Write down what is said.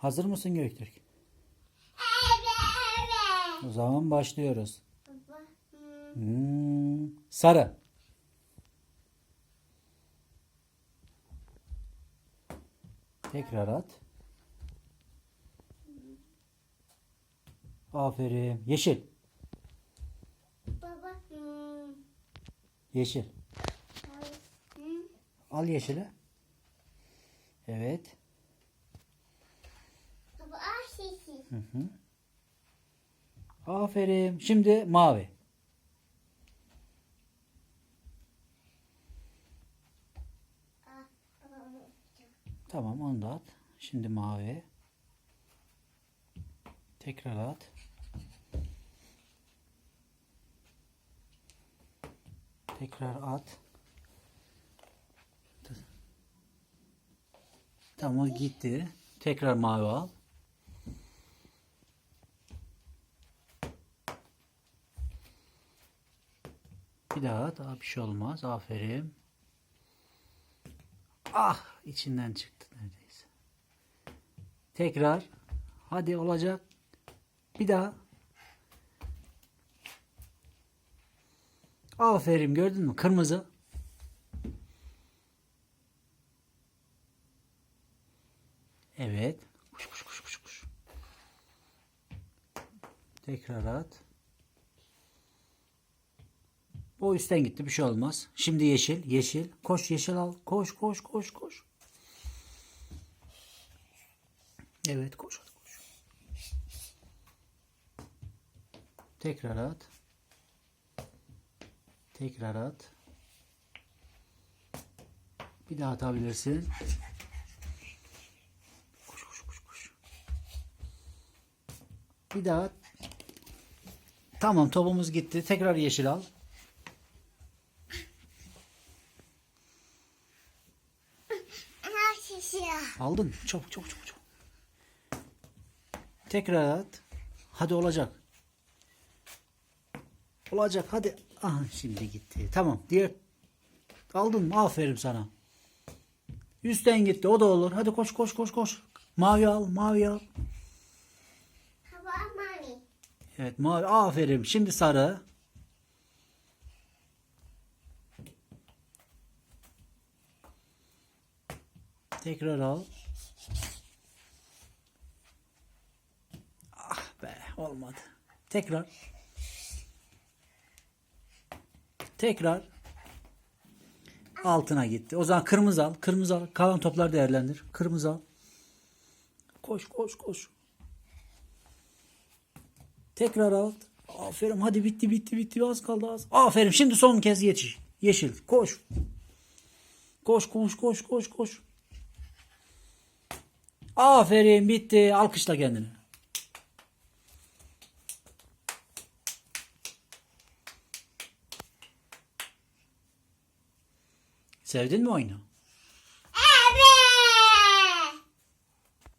Hazır mısın Göktürk? Evet. O zaman başlıyoruz. Baba. hmm, sarı. Tekrar at. Aferin. Yeşil. Baba. Yeşil. Al yeşili. Evet. Baba ah sesi. Hı hı. Aferin. Şimdi mavi. Tamam onu da at. Şimdi mavi. Tekrar at. Tekrar at. Tamam gitti. Tekrar mavi al. Bir daha daha bir şey olmaz. Aferin. Ah içinden çıktı neredeyse. Tekrar. Hadi olacak. Bir daha. Aferin gördün mü? Kırmızı. Evet. Kuş kuş kuş kuş kuş. Tekrar at. O üstten gitti bir şey olmaz. Şimdi yeşil, yeşil. Koş yeşil al. Koş koş koş koş. Evet koş hadi koş. Tekrar at. Tekrar at. Bir daha atabilirsin. Koş koş koş koş. Bir daha at. Tamam topumuz gitti. Tekrar yeşil al. Ah sesi. Aldın mı? Çabuk çabuk çabuk. çabuk. Tekrar at. Hadi olacak. Olacak hadi. Aha şimdi gitti. Tamam. Diğer aldın mı? Aferin sana. Üstten gitti. O da olur. Hadi koş koş koş koş. Mavi al. Mavi al. Baba mami. Evet mavi. Aferin. Şimdi sarı. Tekrar al. Ah be olmadı. Tekrar. Tekrar. Altına gitti. O zaman kırmızı al. Kırmızı al. Kalan toplar değerlendir. Kırmızı al. Koş koş koş. Tekrar al. Aferin hadi bitti bitti bitti az kaldı az. Aferin şimdi son kez yetiş. Yeşil koş. Koş koş koş koş koş. Aferin bitti. Alkışla kendini. Sevdin mi oyunu?